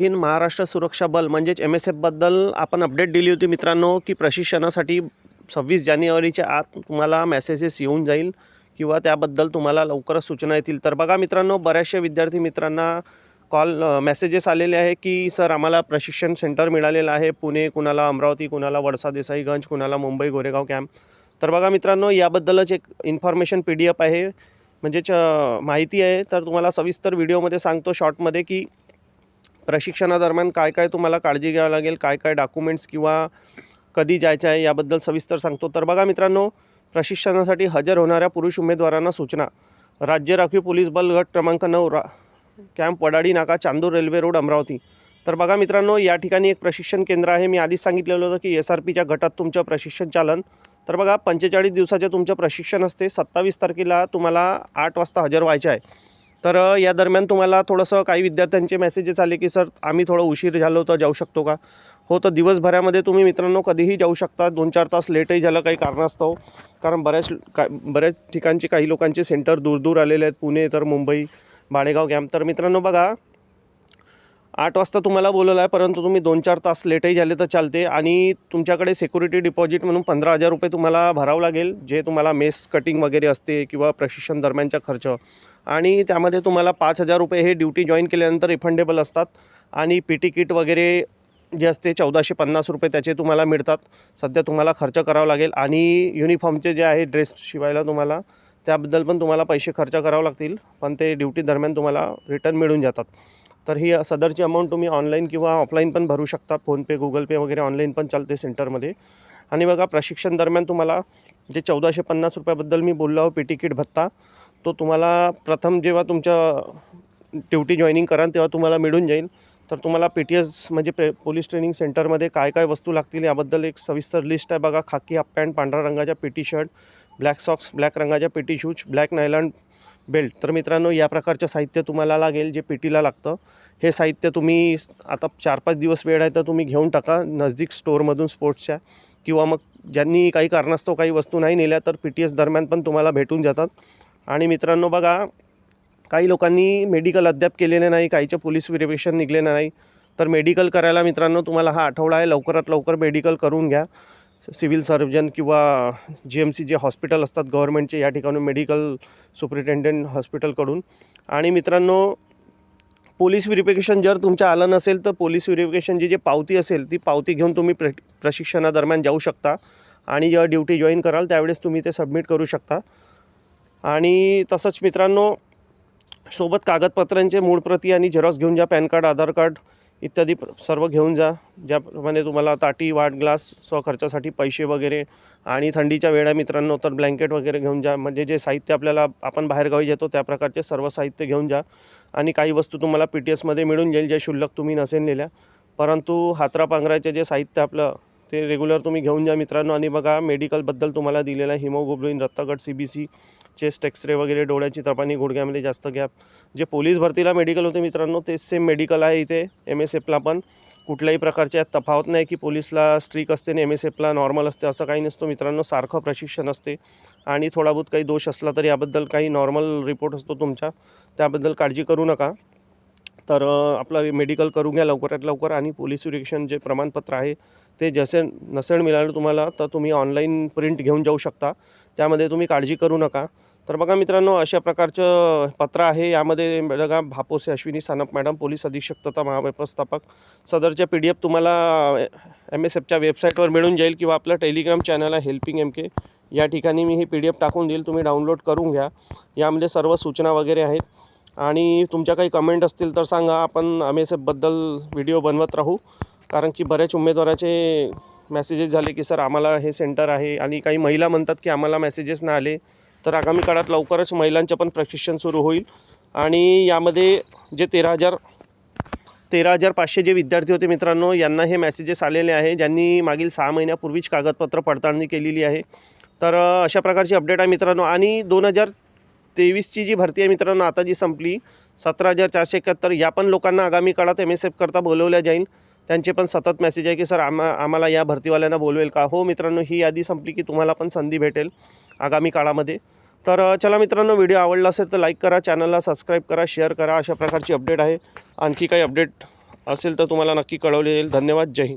हिंद महाराष्ट्र सुरक्षा बल म्हणजेच एम एस एफबद्दल आपण अपडेट दिली होती मित्रांनो की प्रशिक्षणासाठी सव्वीस जानेवारीच्या आत तुम्हाला मेसेजेस येऊन जाईल किंवा त्याबद्दल तुम्हाला लवकरच सूचना येतील. तर बघा मित्रांनो बऱ्याचशा विद्यार्थी मित्रांना कॉल मेसेजेस आलेले आहे की सर आम्हाला प्रशिक्षण सेंटर मिळालेलं आहे पुणे कुणाला अमरावती कुणाला वडसा देसाईगंज कुणाला मुंबई गोरेगाव कॅम्प तर बघा मित्रांनो याबद्दलच एक इन्फॉर्मेशन पी डी एफ आहे म्हणजेच माहिती आहे. तर तुम्हाला सविस्तर व्हिडिओमध्ये सांगतो शॉर्टमध्ये की प्रशिक्षणादरम्यान काय काय तुम्हाला काळजी घ्यावी लागेल काय काय डॉक्युमेंट्स किंवा कधी जायचं आहे याबद्दल सविस्तर सांगतो. तर बघा मित्रांनो प्रशिक्षणासाठी हजर होणाऱ्या पुरुष उमेदवारांना सूचना. राज्य राखीव पोलीस बल गट क्रमांक नऊ रा कॅम्प वडाडी नाका चांदूर रेल्वे रोड अमरावती. तर बघा मित्रांनो या ठिकाणी एक प्रशिक्षण केंद्र आहे. मी आधीच सांगितलेलं होतं की एस आर पीच्या गटात तुमचं प्रशिक्षण चालन. तर बघा पंचेचाळीस दिवसाचे तुमचं प्रशिक्षण असते. सत्तावीस तारखेला तुम्हाला आठ वाजता हजर व्हायचं आहे. तर या दरम्यान तुम्हाला थोडंसं काही विद्यार्थ्यांचे मेसेजेस आले की सर आम्ही थोडं उशीर झालो तर जाऊ शकतो का? हो तर दिवसभरामध्ये तुम्ही मित्रांनो कधीही जाऊ शकता. दोन चार तास लेटही झालं काही कारणास्तव. कारण बऱ्याच का बऱ्याच ठिकाणचे काही लोकांचे सेंटर दूर दूर आलेले आहेत. पुणे तर मुंबई बाळेगाव कॅम्प तर मित्रांनो बघा आठ वाजता तुम्हाला बोलवलं आहे परंतु तुम्ही दोन चार तास लेटही झाले तर चालते. आणि तुमच्याकडे सिक्युरिटी डिपॉझिट म्हणून पंधरा हजार रुपये तुम्हाला भरावं लागेल जे तुम्हाला मेस कटिंग वगैरे असते किंवा प्रशिक्षण दरम्यानचा खर्च. आणि त्यामध्ये तुम्हाला पाच हजार रुपये हे ड्युटी जॉईन केल्यानंतर रिफंडेबल असतात. आणि पी टी किट वगैरे जे असते चौदाशे पन्नास रुपये त्याचे तुम्हाला मिळतात. सध्या तुम्हाला खर्च करावा लागेल. आणि युनिफॉर्मचे जे आहे ड्रेस शिवायला तुम्हाला त्याबद्दल पण तुम्हाला पैसे खर्च करावे लागतील. पण ते ड्युटी दरम्यान तुम्हाला रिटर्न मिळून जातात. तर ही सदरची अमाऊंट तुम्ही ऑनलाईन किंवा ऑफलाईन पण भरू शकता. फोनपे गुगल पे वगैरे ऑनलाईन पण चालते सेंटरमध्ये. आणि बघा प्रशिक्षण दरम्यान तुम्हाला जे चौदाशे पन्नास रुपयाबद्दल मी बोललो पी तिकीट भत्ता तो तुम्हाला प्रथम जेव्हा तुमच्या ड्युटी जॉईनिंग कराल तेव्हा तुम्हाला मिळून जाईल. तर तुम्हाला पी टी एस म्हणजे पे पोलीस ट्रेनिंग सेंटरमध्ये काय काय वस्तू लागतील याबद्दल एक सविस्तर लिस्ट आहे बघा. खाकी हाफ पॅन्ट पांढऱ्या रंगाच्या P T shirt black socks black रंगाच्या P T shoes black nylon belt. तर मित्रांनो या प्रकारचं साहित्य तुम्हाला लागेल जे पी टीला लागतं. हे साहित्य तुम्ही आता चार पाच दिवस वेळ आहे तर तुम्ही घेऊन टाका. नजदीक स्टोअरमधून स्पोर्ट्सच्या किंवा मग ज्यांनी काही कारणास्तव काही वस्तू नाही नेल्या तर पी टी एस दरम्यान पण तुम्हाला भेटून जातात. आणि मित्रांनो बघा काही लोकांनी मेडिकल अद्याप केलेले नाही काहीचे पोलीस व्हेरिफिकेशन निघलेलं नाही. तर मेडिकल करायला मित्रांनो तुम्हाला हा आठवडा आहे. लवकरात लवकर मेडिकल करून घ्या. सिव्हिल सर्जन किंवा जी एम सी जे हॉस्पिटल असतात गव्हर्नमेंटचे या ठिकाणी मेडिकल सुपरिटेंडंट हॉस्पिटलकडून. आणि मित्रांनो पोलीस व्हेरिफिकेशन जर तुमच्या आलं नसेल तर पोलीस व्हेरिफिकेशनची जी पावती असेल ती पावती घेऊन तुम्ही प्र प्रशिक्षणादरम्यान जाऊ शकता. आणि जेव्हा ड्युटी जॉईन कराल त्यावेळेस तुम्ही ते सबमिट करू शकता. आणि तसंच मित्रांनो सोबत कागदपत्रांचे मूळ प्रती आणि झेरॉक्स घेऊन जा पॅन कार्ड आधार कार्ड इत्यादी प- सर्व घेऊन जा. ज्याप्रमाणे तुम्हाला ताटी वाट ग्लास स्वखर्चासाठी पैसे वगैरे आणि थंडीच्या वेळा मित्रांनो तर ब्लँकेट वगैरे घेऊन जा. म्हणजे जे साहित्य आपल्याला आपण बाहेरगावी येतो त्या प्रकारचे सर्व साहित्य घेऊन जा. आणि काही वस्तू तुम्हाला पी टी एसमध्ये मिळून जाईल जे शुल्लक तुम्ही नसेल नेल्या. परंतु हातरा पांघराचे जे साहित्य आपलं ते रेग्युलर तुम्ही घेऊन जा मित्रांनो. आणि बघा मेडिकलबद्दल तुम्हाला दिलेला आहे हिमोग्लोबिन रक्तगट C B C chest X ray वगैरे डोळ्याची तपानी गुडघ्यामध्ये जास्त गॅप जे पोलीस भरतीला मेडिकल होते मित्रांनो ते सेम मेडिकल आहे इथे एम एस एफला पण. कुठल्याही प्रकारच्या यात तफावत नाही की पोलीसला स्ट्रिक असते आणि एम एस एफला नॉर्मल असते असं काही नसतो मित्रांनो. सारखं प्रशिक्षण असते. आणि थोडा बहुत काही दोष असला तर याबद्दल काही नॉर्मल रिपोर्ट असतो तुमच्या. त्याबद्दल काळजी करू नका. तर आपलं मेडिकल करून घ्या लवकरात लवकर आणि पोलीस सुरक्षण जे प्रमाणपत्र आहे ते जसे नसेल मिळालं तुम्हाला तर तुम्ही ऑनलाईन प्रिंट घेऊन जाऊ शकता. त्यामध्ये तुम्ही काळजी करू नका. तर बघा मित्रांनो अशा प्रकारचं पत्र आहे. यामध्ये बघा भापोसे अश्विनी सानप मॅडम पोलीस अधीक्षक तथा महाव्यवस्थापक. सदरच्या पी डी एफ तुम्हाला एम एस एफच्या वेबसाईटवर मिळून जाईल किंवा आपलं टेलिग्राम चॅनल आहे हेल्पिंग एम के. या ठिकाणी मी ही पी डी एफ टाकून देईल. तुम्ही डाउनलोड करून घ्या. यामध्ये सर्व सूचना वगैरे आहेत. आणि तुमच्या काही कमेंट असतील तर सांगा. आपण एम एस एफबद्दल व्हिडिओ बनवत राहू. कारण की बऱ्याच उमेदवाराचे मेसेजेस झाले की सर आम्हाला हे सेंटर आहे. आणि काही महिला म्हणतात की आम्हाला मेसेजेस नाही आले तर आगामी काळात लवकरच महिलांचं पण प्रशिक्षण सुरू होईल. आणि यामध्ये जे तेरा हजार तेरा हजार पाचशे जे विद्यार्थी होते मित्रांनो यांना हे मेसेजेस आलेले आहे. ज्यांनी मागील सहा महिन्यापूर्वीच कागदपत्र पडताळणी केलेली आहे. तर अशा प्रकारची अपडेट आहे मित्रांनो. आणि दोन हजार तेवीसची जी भरती आहे मित्रांनो आता जी संपली सतरा हजार चारशे एकाहत्तर या पण लोकांना आगामी काळात एम एस एफ करता बोलवल्या जाईल. त्यांचे पण सतत मेसेज आहे की सर आम्हा आम्हाला या भरतीवाल्यांना बोलवेल का? हो मित्रांनो ही यादी संपली की तुम्हाला पण संधी भेटेल आगामी काळामध्ये. तर चला मित्रांनो व्हिडिओ आवडला असेल तर लाईक करा चॅनलला सबस्क्राईब करा शेअर करा अशा प्रकारची अपडेट आहे. आणखी काही अपडेट असेल तर तुम्हाला नक्की कळवले जाईल. धन्यवाद. जय हिंद.